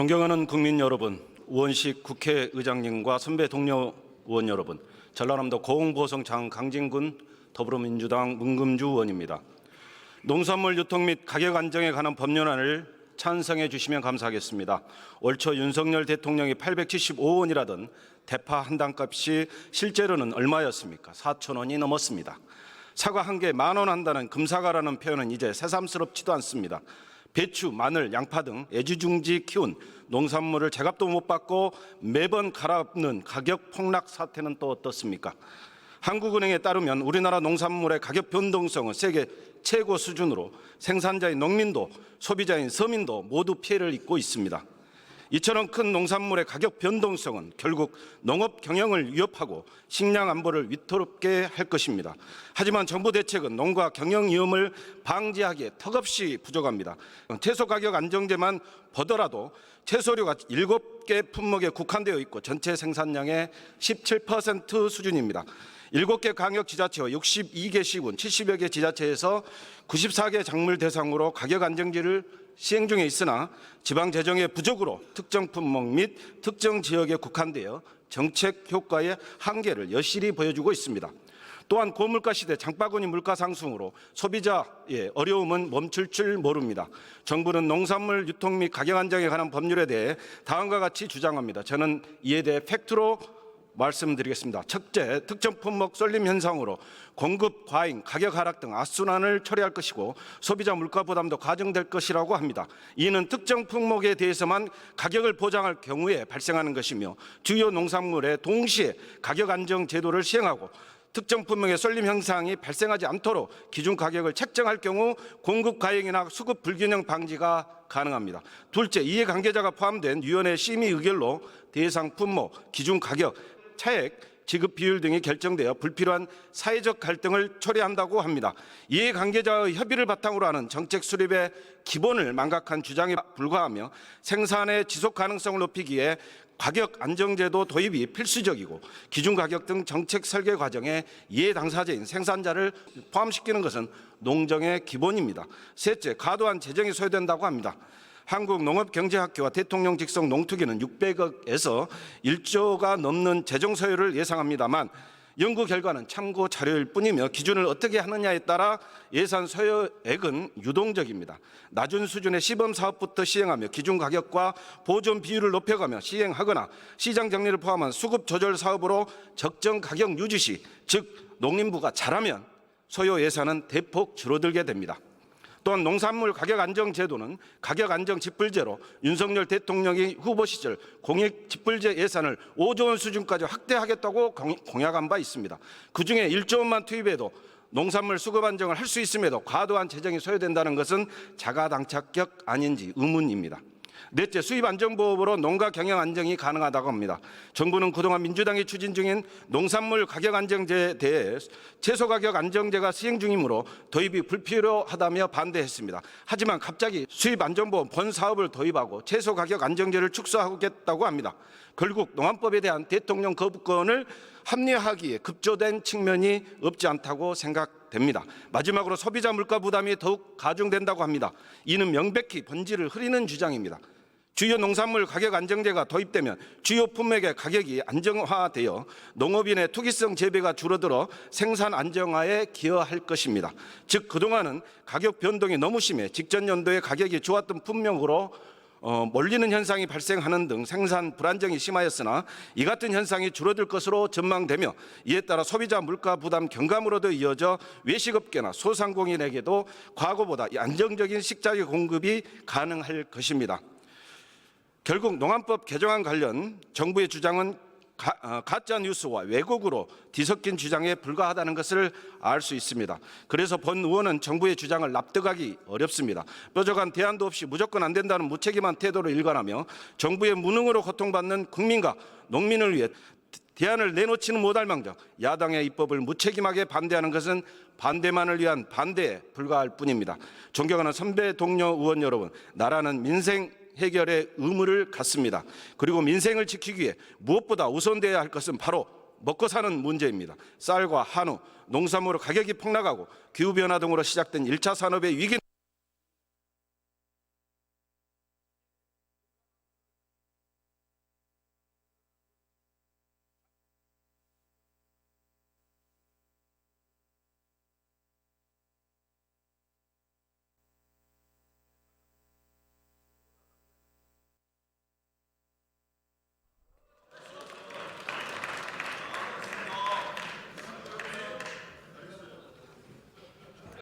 존경하는 국민 여러분, 우원식 국회의장님과 선배 동료 의원 여러분, 전라남도 고흥보성 장 강진군 더불어민주당 문금주 의원입니다. 농산물 유통 및 가격 안정에 관한 법률안을 찬성해 주시면 감사하겠습니다. 올 초 윤석열 대통령이 875원이라던 대파 한 단값이 실제로는 얼마였습니까? 4천 원이 넘었습니다. 사과 한 개 만 원 한다는 금사과라는 표현은 이제 새삼스럽지도 않습니다. 배추, 마늘, 양파 등 애지중지 키운 농산물을 제값도 못 받고 매번 갈아엎는 가격 폭락 사태는 또 어떻습니까? 한국은행에 따르면 우리나라 농산물의 가격 변동성은 세계 최고 수준으로 생산자인 농민도 소비자인 서민도 모두 피해를 입고 있습니다. 이처럼 큰 농산물의 가격 변동성은 결국 농업 경영을 위협하고 식량 안보를 위태롭게 할 것입니다. 하지만 정부 대책은 농가 경영 위험을 방지하기에 턱없이 부족합니다. 채소 가격 안정제만 보더라도 채소류가 7개 품목에 국한되어 있고 전체 생산량의 17% 수준입니다. 7개 강역 지자체와 62개 시군, 70여 개 지자체에서 94개 작물 대상으로 가격 안정제를 시행 중에 있으나 지방 재정의 부족으로 특정 품목 및 특정 지역에 국한되어 정책 효과의 한계를 여실히 보여주고 있습니다. 또한 고물가 시대 장바구니 물가 상승으로 소비자의 어려움은 멈출 줄 모릅니다. 정부는 농산물 유통 및 가격 안정에 관한 법률에 대해 다음과 같이 주장합니다. 저는 이에 대해 팩트로 말씀드리겠습니다. 첫째, 특정 품목 쏠림 현상으로 공급 과잉, 가격 하락 등 악순환을 처리할 것이고 소비자 물가 부담도 가정될 것이라고 합니다. 이는 특정 품목에 대해서만 가격을 보장할 경우에 발생하는 것이며 주요 농산물에 동시에 가격 안정 제도를 시행하고 특정 품목의 쏠림 현상이 발생하지 않도록 기준 가격을 책정할 경우 공급 과잉이나 수급 불균형 방지가 가능합니다. 둘째, 이해관계자가 포함된 위원회 심의 의결로 대상 품목, 기준 가격, 차액, 지급 비율 등이 결정되어 불필요한 사회적 갈등을 초래한다고 합니다. 이해 관계자의 협의를 바탕으로 하는 정책 수립의 기본을 망각한 주장에 불과하며 생산의 지속 가능성을 높이기에 가격 안정제도 도입이 필수적이고 기준 가격 등 정책 설계 과정에 이해 당사자인 생산자를 포함시키는 것은 농정의 기본입니다. 셋째, 과도한 재정이 소요된다고 합니다. 한국농업경제학교와 대통령 직속 농투기는 600억에서 1조가 넘는 재정 소요를 예상합니다만 연구 결과는 참고 자료일 뿐이며 기준을 어떻게 하느냐에 따라 예산 소요액은 유동적입니다. 낮은 수준의 시범 사업부터 시행하며 기준 가격과 보존 비율을 높여가며 시행하거나 시장 정리를 포함한 수급 조절 사업으로 적정 가격 유지 시, 즉 농림부가 잘하면 소요 예산은 대폭 줄어들게 됩니다. 또한 농산물 가격 안정 제도는 가격 안정 직불제로 윤석열 대통령이 후보 시절 공익 직불제 예산을 5조 원 수준까지 확대하겠다고 공- 공약한 바 있습니다. 그중에 1조 원만 투입해도 농산물 수급 안정을 할 수 있음에도 과도한 재정이 소요된다는 것은 자가당착격 아닌지 의문입니다. 넷째, 수입 안정보험으로 농가 경영 안정이 가능하다고 합니다. 정부는 그동안 민주당이 추진 중인 농산물 가격 안정제에 대해 채소 가격 안정제가 시행 중이므로 도입이 불필요하다며 반대했습니다. 하지만 갑자기 수입 안정보험 본 사업을 도입하고 채소 가격 안정제를 축소하겠다고 합니다. 결국 농안법에 대한 대통령 거부권을 합리화하기에 급조된 측면이 없지 않다고 생각 됩니다. 마지막으로 소비자 물가 부담이 더욱 가중된다고 합니다. 이는 명백히 본질을 흐리는 주장입니다. 주요 농산물 가격 안정제가 도입되면 주요 품목의 가격이 안정화되어 농업인의 투기성 재배가 줄어들어 생산 안정화에 기여할 것입니다. 즉 그동안은 가격 변동이 너무 심해 직전 연도에 가격이 좋았던 품목으로 어, 몰리는 현상이 발생하는 등 생산 불안정이 심하였으나 이 같은 현상이 줄어들 것으로 전망되며 이에 따라 소비자 물가 부담 경감으로도 이어져 외식업계나 소상공인에게도 과거보다 안정적인 식자재 공급이 가능할 것입니다. 결국 농안법 개정안 관련 정부의 주장은 가, 어, 가짜 뉴스와 왜곡으로 뒤섞인 주장에 불과하다는 것을 알 수 있습니다. 그래서 본 의원은 정부의 주장을 납득하기 어렵습니다. 뾰족한 대안도 없이 무조건 안 된다는 무책임한 태도를 일관하며 정부의 무능으로 고통받는 국민과 농민을 위해 대안을 내놓지는 못할 망정 야당의 입법을 무책임하게 반대하는 것은 반대만을 위한 반대에 불과할 뿐입니다. 존경하는 선배 동료 의원 여러분, 나라는 민생 해결의 의무를 갖습니다. 그리고 민생을 지키기 위해 무엇보다 우선돼야 할 것은 바로 먹고 사는 문제입니다. 쌀과 한우, 농산물 가격이 폭락하고 기후 변화 등으로 시작된 1차 산업의 위기는